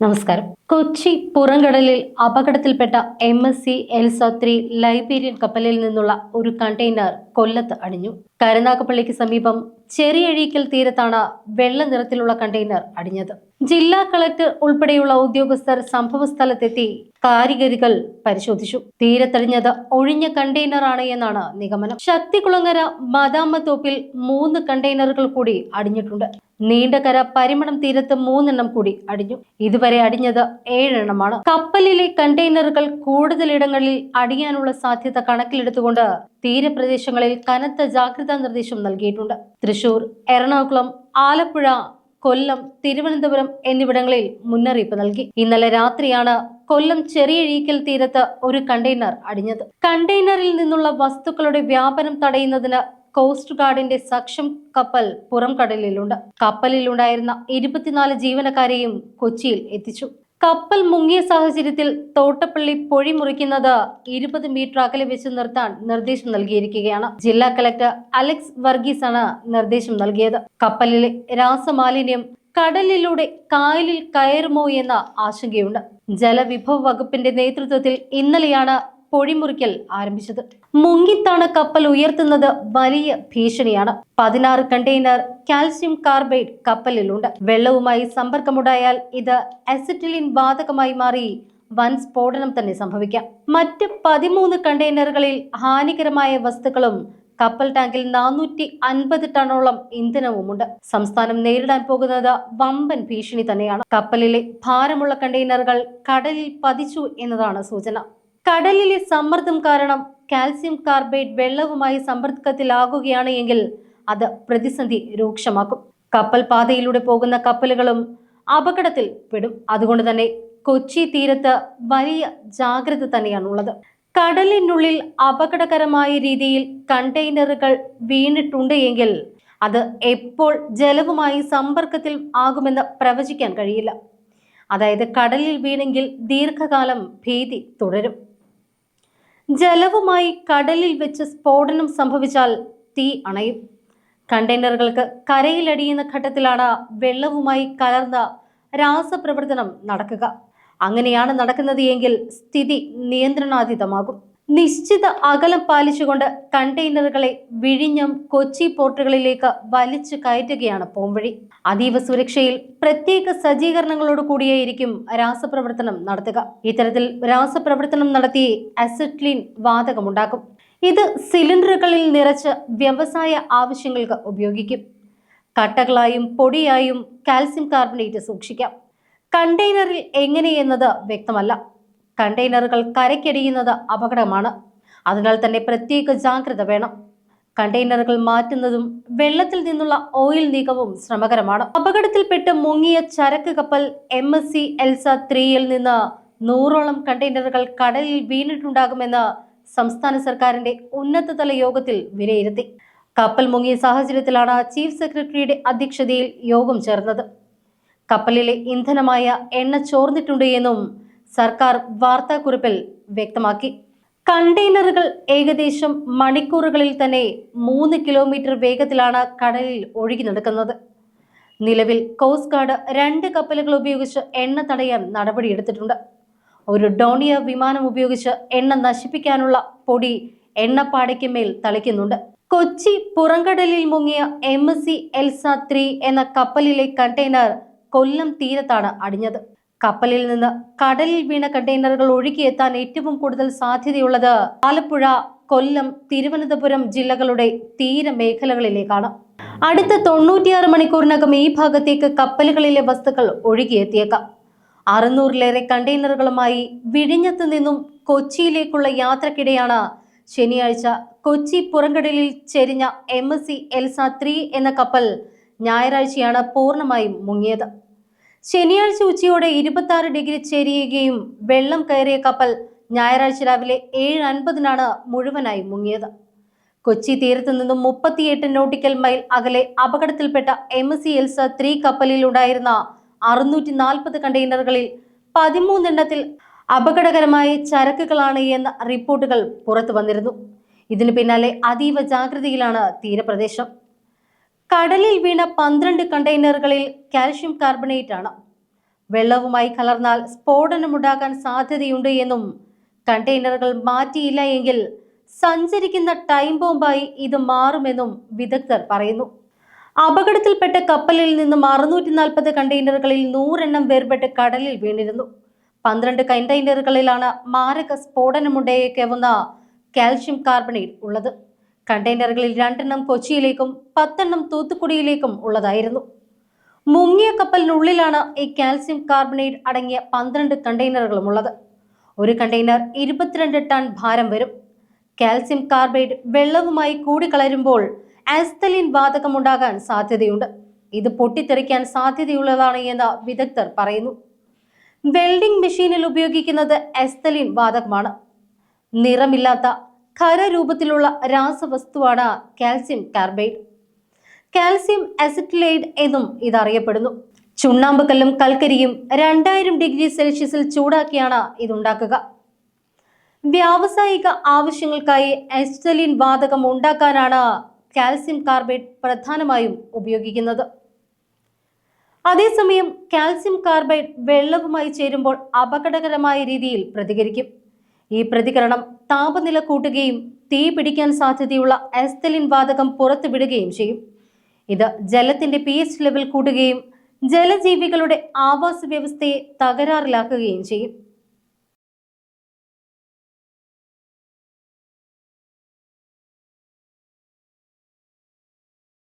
നമസ്കാരം. കൊച്ചി പുറംകടലിൽ അപകടത്തിൽപ്പെട്ട M S C Elsa three കപ്പലിൽ നിന്നുള്ള ഒരു കണ്ടെയ്നർ കൊല്ലത്ത് അടിഞ്ഞു. കരുനാഗപ്പള്ളിക്ക് സമീപം ചെറിയഴീക്കൽ തീരത്താണ് വെള്ള നിറത്തിലുള്ള കണ്ടെയ്നർ അടിഞ്ഞത്. ജില്ലാ കളക്ടർ ഉൾപ്പെടെയുള്ള ഉദ്യോഗസ്ഥർ സംഭവ സ്ഥലത്തെത്തി കാരിഗതികൾ പരിശോധിച്ചു. തീരത്തടിഞ്ഞത് ഒഴിഞ്ഞ കണ്ടെയ്നറാണ് എന്നാണ് നിഗമനം. ശക്തികുളങ്ങര മദാമത്തോപ്പിൽ മൂന്ന് കണ്ടെയ്നറുകൾ കൂടി അടിഞ്ഞിട്ടുണ്ട്. നീണ്ടകര പരിമണം തീരത്ത് മൂന്നെണ്ണം കൂടി അടിഞ്ഞു. ഇതുവരെ അടിഞ്ഞത് ഏഴെണ്ണമാണ്. കപ്പലിലെ കണ്ടെയ്നറുകൾ കൂടുതലിടങ്ങളിൽ അടിയാനുള്ള സാധ്യത കണക്കിലെടുത്തുകൊണ്ട് തീരപ്രദേശങ്ങളിൽ കനത്ത ജാഗ്രതാ നിർദ്ദേശം നൽകിയിട്ടുണ്ട്. തൃശൂർ എറണാകുളം ആലപ്പുഴ കൊല്ലം തിരുവനന്തപുരം എന്നിവിടങ്ങളിൽ മുന്നറിയിപ്പ് നൽകി. ഇന്നലെ രാത്രിയാണ് കൊല്ലം ചെറിയ ഇഴീക്കൽ തീരത്ത് ഒരു കണ്ടെയ്നർ അടിഞ്ഞത്. കണ്ടെയ്നറിൽ നിന്നുള്ള വസ്തുക്കളുടെ വ്യാപനം തടയുന്നതിന് കോസ്റ്റ് ഗാർഡിന്റെ സക്ഷം കപ്പൽ പുറം കടലിലുണ്ട് കപ്പലിലുണ്ടായിരുന്ന ഇരുപത്തിനാല് ജീവനക്കാരെയും കൊച്ചിയിൽ എത്തിച്ചു. കപ്പൽ മുങ്ങിയ സാഹചര്യത്തിൽ തോട്ടപ്പള്ളി പൊഴി മുറിക്കുന്നത് ഇരുപത് മീറ്റർ അകലെ വെച്ച് നിർത്താൻ നിർദ്ദേശം നൽകിയിരിക്കുകയാണ്. ജില്ലാ കലക്ടർ അലക്സ് വർഗീസ് ആണ് നിർദ്ദേശം നൽകിയത്. കപ്പലിലെ രാസമാലിന്യം കടലിലൂടെ കായലിൽ കയറുമോ എന്ന ആശങ്കയുണ്ട്. ജലവിഭവ വകുപ്പിന്റെ നേതൃത്വത്തിൽ ഇന്നലെയാണ് പൊഴിമുറിക്കൽ ആരംഭിച്ചത്. മുങ്ങിത്താണ് കപ്പൽ ഉയർത്തുന്നത് വലിയ ഭീഷണിയാണ്. പതിനാറ് കണ്ടെയ്നർ കാൽസ്യം കാർബൈഡ് കപ്പലിലുണ്ട്. വെള്ളവുമായി സമ്പർക്കമുണ്ടായാൽ ഇത് അസിറ്റിലിൻ വാതകമായി മാറി വൻ സ്ഫോടനം തന്നെ സംഭവിക്കാം. മറ്റ് പതിമൂന്ന് കണ്ടെയ്നറുകളിൽ ഹാനികരമായ വസ്തുക്കളും കപ്പൽ ടാങ്കിൽ നാനൂറ്റി അൻപത് ടണ്ണോളം ഇന്ധനവുമുണ്ട്. സംസ്ഥാനം നേരിടാൻ പോകുന്നത് വമ്പൻ ഭീഷണി തന്നെയാണ്. കപ്പലിലെ ഭാരമുള്ള കണ്ടെയ്നറുകൾ കടലിൽ പതിച്ചു എന്നതാണ് സൂചന. കടലിലെ സമ്മർദ്ദം കാരണം കാൽസ്യം കാർബൈഡ് വെള്ളവുമായി സമ്പർക്കത്തിലാകുകയാണ് എങ്കിൽ അത് പ്രതിസന്ധി രൂക്ഷമാക്കും. കപ്പൽ പാതയിലൂടെ പോകുന്ന കപ്പലുകളും അപകടത്തിൽ പെടും. അതുകൊണ്ട് തന്നെ കൊച്ചി തീരത്ത് വലിയ ജാഗ്രത തന്നെയാണുള്ളത്. കടലിനുള്ളിൽ അപകടകരമായ രീതിയിൽ കണ്ടെയ്നറുകൾ വീണിട്ടുണ്ട് എങ്കിൽ അത് എപ്പോൾ ജലവുമായി സമ്പർക്കത്തിൽ ആകുമെന്ന് പ്രവചിക്കാൻ കഴിയില്ല. അതായത് കടലിൽ വീണെങ്കിൽ ദീർഘകാലം ഭീതി തുടരും. ജലവുമായി കടലിൽ വെച്ച് സ്ഫോടനം സംഭവിച്ചാൽ തീ അണയും. കണ്ടെയ്നറുകൾക്ക് കരയിലടിയുന്ന ഘട്ടത്തിലാണ് വെള്ളവുമായി കലർന്ന രാസപ്രവർത്തനം നടക്കുക. അങ്ങനെയാണ് നടക്കുന്നത് എങ്കിൽ സ്ഥിതി നിയന്ത്രണാതീതമാകും. നിശ്ചിത അകലം പാലിച്ചുകൊണ്ട് കണ്ടെയ്നറുകളെ വിഴിഞ്ഞം കൊച്ചി പോർട്ടുകളിലേക്ക് വലിച്ചു കയറ്റുകയാണ് പോംവഴി. അതീവ സുരക്ഷയിൽ പ്രത്യേക സജ്ജീകരണങ്ങളോട് കൂടിയായിരിക്കും രാസപ്രവർത്തനം നടത്തുക. ഇത്തരത്തിൽ രാസപ്രവർത്തനം നടത്തി അസറ്റ്ലിൻ വാതകമുണ്ടാക്കും. ഇത് സിലിണ്ടറുകളിൽ നിറച്ച് വ്യവസായ ആവശ്യങ്ങൾക്ക് ഉപയോഗിക്കും. കട്ടകളായും പൊടിയായും കാൽസ്യം കാർബണേറ്റ് സൂക്ഷിക്കാം. കണ്ടെയ്നറിൽ എങ്ങനെയെന്നത് വ്യക്തമല്ല. കണ്ടെയ്നറുകൾ കരയ്ക്കടിയുന്നത് അപകടമാണ്. അതിനാൽ തന്നെ പ്രത്യേക ജാഗ്രത വേണം. കണ്ടെയ്നറുകൾ മാറ്റുന്നതും വെള്ളത്തിൽ നിന്നുള്ള ഓയിൽ നീക്കവും ശ്രമകരമാണ്. അപകടത്തിൽപ്പെട്ട് മുങ്ങിയ ചരക്ക് കപ്പൽ എം എസ് സി എൽസ ത്രീയിൽ നിന്ന് നൂറോളം കണ്ടെയ്നറുകൾ കടലിൽ വീണിട്ടുണ്ടാകുമെന്ന് സംസ്ഥാന സർക്കാരിന്റെ ഉന്നതതല യോഗത്തിൽ വിലയിരുത്തി. കപ്പൽ മുങ്ങിയ സാഹചര്യത്തിലാണ് ചീഫ് സെക്രട്ടറിയുടെ അധ്യക്ഷതയിൽ യോഗം ചേർന്നത്. കപ്പലിലെ ഇന്ധനമായ എണ്ണ ചോർന്നിട്ടുണ്ട് എന്നും സർക്കാർ വാർത്താക്കുറിപ്പിൽ വ്യക്തമാക്കി. കണ്ടെയ്നറുകൾ ഏകദേശം മണിക്കൂറുകളിൽ തന്നെ മൂന്ന് കിലോമീറ്റർ വേഗത്തിലാണ് കടലിൽ ഒഴുകി നടക്കുന്നത്. നിലവിൽ കോസ്റ്റ് ഗാർഡ് രണ്ട് കപ്പലുകൾ ഉപയോഗിച്ച് എണ്ണ തടയാൻ നടപടിയെടുത്തിട്ടുണ്ട്. ഒരു ഡോണിയ വിമാനം ഉപയോഗിച്ച് എണ്ണ നശിപ്പിക്കാനുള്ള പൊടി എണ്ണപ്പാടയ്ക്ക് മേൽ തളിക്കുന്നുണ്ട്. കൊച്ചി പുറംകടലിൽ മുങ്ങിയ M S C Elsa three എന്ന കപ്പലിലെ കണ്ടെയ്നർ കൊല്ലം തീരത്താണ് അടിഞ്ഞത്. കപ്പലിൽ നിന്ന് കടലിൽ വീണ കണ്ടെയ്നറുകൾ ഒഴുകിയെത്താൻ ഏറ്റവും കൂടുതൽ സാധ്യതയുള്ളത് ആലപ്പുഴ കൊല്ലം തിരുവനന്തപുരം ജില്ലകളുടെ തീരമേഖലകളിലേക്കാണ് അടുത്ത തൊണ്ണൂറ്റിയാറ് മണിക്കൂറിനകം ഈ ഭാഗത്തേക്ക് കപ്പലുകളിലെ വസ്തുക്കൾ ഒഴുകിയെത്തിയേക്കാം. അറുന്നൂറിലേറെ കണ്ടെയ്നറുകളുമായി വിഴിഞ്ഞത്ത് നിന്നും കൊച്ചിയിലേക്കുള്ള യാത്രക്കിടെയാണ് ശനിയാഴ്ച കൊച്ചി പുറംകടലിൽ ചെരിഞ്ഞ M S C Elsa three എന്ന കപ്പൽ ഞായറാഴ്ചയാണ് പൂർണമായും മുങ്ങിയത്. ശനിയാഴ്ച ഉച്ചയോടെ ഇരുപത്തി ആറ് ഡിഗ്രി ചെരിയുകയും വെള്ളം കയറിയ കപ്പൽ ഞായറാഴ്ച രാവിലെ ഏഴ് അൻപതിനാണ് മുഴുവനായി മുങ്ങിയത്. കൊച്ചി തീരത്തു നിന്നും മുപ്പത്തിയെട്ട് നോട്ടിക്കൽ മൈൽ അകലെ അപകടത്തിൽപ്പെട്ട എം സി എൽസ ത്രീ കപ്പലിൽ ഉണ്ടായിരുന്ന അറുന്നൂറ്റി നാൽപ്പത് കണ്ടെയ്നറുകളിൽ പതിമൂന്നെണ്ണത്തിൽ അപകടകരമായ ചരക്കുകളാണ് എന്ന റിപ്പോർട്ടുകൾ പുറത്തു വന്നിരുന്നു. ഇതിനു പിന്നാലെ അതീവ ജാഗ്രതയിലാണ് തീരപ്രദേശം. കടലിൽ വീണ പന്ത്രണ്ട് കണ്ടെയ്നറുകളിൽ കാൽഷ്യം കാർബണേറ്റ് ആണ്. വെള്ളവുമായി കലർന്നാൽ സ്ഫോടനമുണ്ടാകാൻ സാധ്യതയുണ്ട് എന്നും കണ്ടെയ്നറുകൾ മാറ്റിയില്ല എങ്കിൽ സഞ്ചരിക്കുന്ന ടൈം ബോംബായി ഇത് മാറുമെന്നും വിദഗ്ധർ പറയുന്നു. അപകടത്തിൽപ്പെട്ട കപ്പലിൽ നിന്നും അറുന്നൂറ്റി നാൽപ്പത് കണ്ടെയ്നറുകളിൽ നൂറെണ്ണം വേർപെട്ട് കടലിൽ വീണിരുന്നു. പന്ത്രണ്ട് കണ്ടെയ്നറുകളിലാണ് മാരക സ്ഫോടനമുണ്ടായേക്കാവുന്ന കാൽഷ്യം കാർബണേറ്റ് ഉള്ളത്. കണ്ടെയ്നറുകളിൽ രണ്ടെണ്ണം കൊച്ചിയിലേക്കും പത്തെണ്ണം തൂത്തുക്കുടിയിലേക്കും ഉള്ളതായിരുന്നു. മുങ്ങിയ കപ്പലിനുള്ളിലാണ് ഈ കാൽസ്യം കാർബണേറ്റ് അടങ്ങിയ പന്ത്രണ്ട് കണ്ടെയ്നറുകളും ഉള്ളത്. ഒരു കണ്ടെയ്നർ ഇരുപത്തിരണ്ട് ടൺ ഭാരം വരും. കാൽസ്യം കാർബൈഡ് വെള്ളവുമായി കൂടിക്കലരുമ്പോൾ ആസ്തലിൻ വാതകമുണ്ടാകാൻ സാധ്യതയുണ്ട്. ഇത് പൊട്ടിത്തെറിക്കാൻ സാധ്യതയുള്ളതാണ് എന്ന് വിദഗ്ധർ പറയുന്നു. വെൽഡിംഗ് മെഷീനിൽ ഉപയോഗിക്കുന്നത് എസ്തലിൻ വാതകമാണ്. നിറമില്ലാത്ത ഖരരൂപത്തിലുള്ള രാസവസ്തുവാണ് കാൽസ്യം കാർബൈഡ്. കാൽസ്യം അസിറ്റിലൈഡ് എന്നും ഇതറിയപ്പെടുന്നു. ചുണ്ണാമ്പുകല്ലും കൽക്കരിയും രണ്ടായിരം ഡിഗ്രി സെൽഷ്യസിൽ ചൂടാക്കിയാണ് ഇതുണ്ടാക്കുക. വ്യാവസായിക ആവശ്യങ്ങൾക്കായി എസ്റ്റലിൻ വാതകം ഉണ്ടാക്കാനാണ് കാൽസ്യം കാർബൈഡ് പ്രധാനമായും ഉപയോഗിക്കുന്നത്. അതേസമയം കാൽസ്യം കാർബൈഡ് വെള്ളവുമായി ചേരുമ്പോൾ അപകടകരമായ രീതിയിൽ പ്രതികരിക്കും. ഈ പ്രതികരണം താപനില കൂട്ടുകയും തീ പിടിക്കാൻ സാധ്യതയുള്ള എസ്തലിൻ വാതകം പുറത്തുവിടുകയും ചെയ്യും. ഇത് ജലത്തിന്റെ പി എച്ച് ലെവൽ കൂട്ടുകയും ജലജീവികളുടെ ആവാസ വ്യവസ്ഥയെ തകരാറിലാക്കുകയും ചെയ്യും.